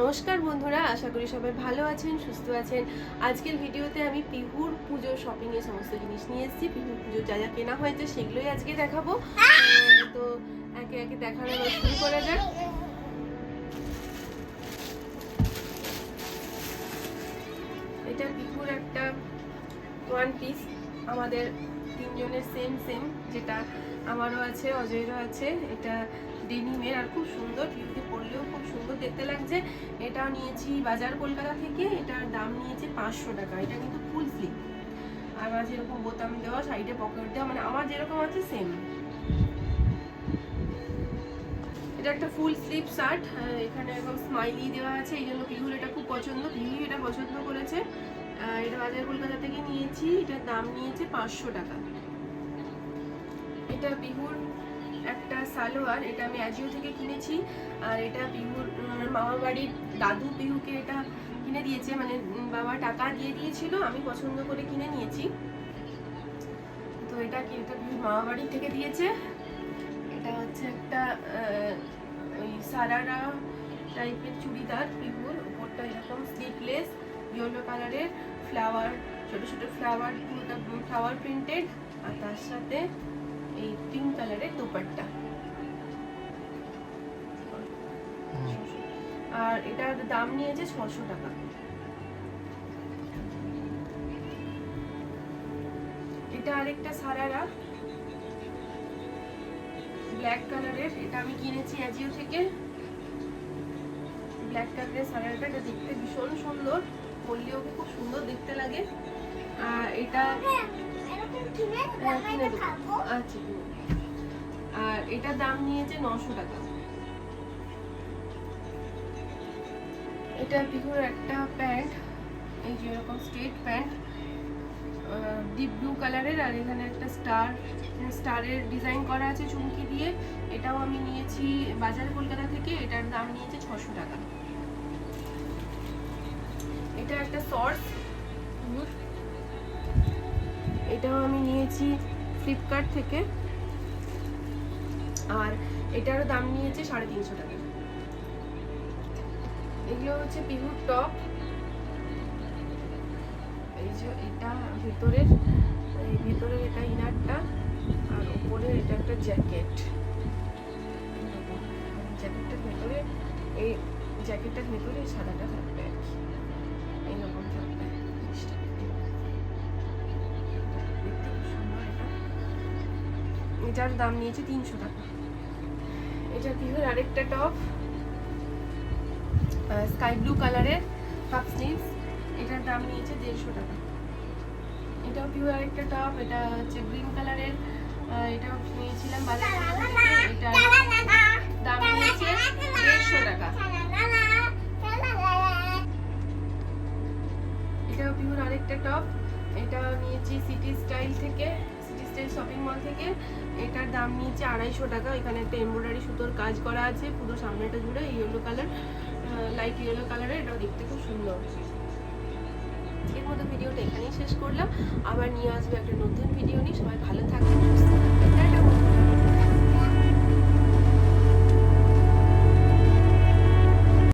নমস্কার বন্ধুরা, আশা করি সবাই ভালো আছেন, সুস্থ আছেন। আজকের ভিডিওতে আমি পিহুর পুজো শপিং এর সমস্ত জিনিস নিয়ে এসেছি। পিহুর পুজো যা যা কেনা হয়েছে সেগুলোই আজকে দেখাবো। তো একে একে দেখানো শুরু করা যাক। এটা পিহুর একটা ওয়ান পিস আমাদের তিনজনের সেম সেম যেটা আমারও আছে, অজয়েরও আছে। এটা ডেনিমের আর খুব সুন্দর পিউতে পরলেও খুব সুন্দর দেখতে লাগছে। এটাও নিয়েছি বাজার কলকাতা থেকে, এটার দাম নিয়েছে পাঁচশো টাকা। এটা কিন্তু ফুল স্লিপ আর মাঝে এরকম বোতাম দেওয়া সাইডে পকেট দেওয়া মানে আমার যেরকম আছে সেম এটা একটা ফুল স্লিপ শার্ট এখানে এরকম স্মাইলি দেওয়া আছে, এই জন্য পিহুর এটা খুব পছন্দ পিহু এটা পছন্দ করেছে। এটা বাজার কলকাতা থেকে নিয়েছি, এটার দাম নিয়েছে পাঁচশো টাকা। এটা বিহুর একটা সালোয়ার, এটা আমি অ্যাজিও থেকে কিনেছি। আর এটা বিহুর মামা বাড়ির দাদু বিহুকে এটা কিনে দিয়েছে মানে বাবা টাকা দিয়ে দিয়েছিল, আমি পছন্দ করে কিনে নিয়েছি। তো এটা কি, এটা বিহুর মামা বাড়ি থেকে দিয়েছে। এটা হচ্ছে একটা ওই সারারা টাইপের চুড়িদার বিহুর উপরটা এরকম স্লিভলেস ইয়েলো কালারের ফ্লাওয়ার ছোট ছোট ফ্লাওয়ার ফ্লাওয়ার প্রিন্টেড আর তার সাথে এই পিঙ্ক কালারের দোপাট্টা। আর এটার দাম নিয়েছে ছশো টাকা। এটা আরেকটা সারারা। ব্ল্যাক কালারের, এটা আমি কিনেছি অ্যাজিও থেকে। ব্ল্যাক কালারের সারারাটা, এটা দেখতে ভীষণ সুন্দর। পরলেও কি খুব সুন্দর দেখতে লাগে। আর এটা। আচ্ছা। আর এটার দাম নিয়েছে নশো টাকা। এটা পিকুর একটা প্যান্ট, এই যে এরকম স্ট্রেট প্যান্ট ডিপ ব্লু কালারের, আর এখানে একটা স্টার, স্টারের ডিজাইন করা আছে চুমকি দিয়ে। এটাও আমি নিয়েছি বাজার কলকাতা থেকে, এটার দাম নিয়েছে ছশো টাকা। এটা একটা সর্স এটাও আমি নিয়েছি ফ্লিপকার্ট থেকে। আর এটারও দাম নিয়েছে সাড়ে তিনশো টাকা। এগুলো হচ্ছে পিহুর টপ এই যে এটা ভেতরের, এই ভেতরের এটা ইনারটা আর উপরে এটা একটা জ্যাকেট জ্যাকেটটার ভেতরে, এই জ্যাকেটটার ভেতরে সাদাটা এটার দাম নিয়েছে তিনশো টাকা। এটা পিহুর আরেকটা টপ স্কাই ব্লু কালারের হাফ স্লিভস এটার দাম নিয়েছে দেড়শো টাকা। এটাও পিওর আরেকটা টপ এটা হচ্ছে গ্রিন কালারের এটাও নিয়েছিলাম এটার দাম নিয়েছে দেড়শো টাকা। এটাও পিওর আরেকটা টপ এটা নিয়েছি সিটি স্টাইল থেকে। মল থেকে। এটার দাম নিয়েছে আড়াইশো টাকা। এখানে একটা এমব্রয়ডারি সুতোর কাজ করা আছে, পুরো সামনেটা জুড়ে ইয়েলো কালার লাইট ইয়েলো কালারের এটা দেখতে খুব সুন্দর। এর মতো ভিডিওটা এখানেই শেষ করলাম। আবার নিয়ে আসবে একটা নতুন ভিডিও নিয়ে।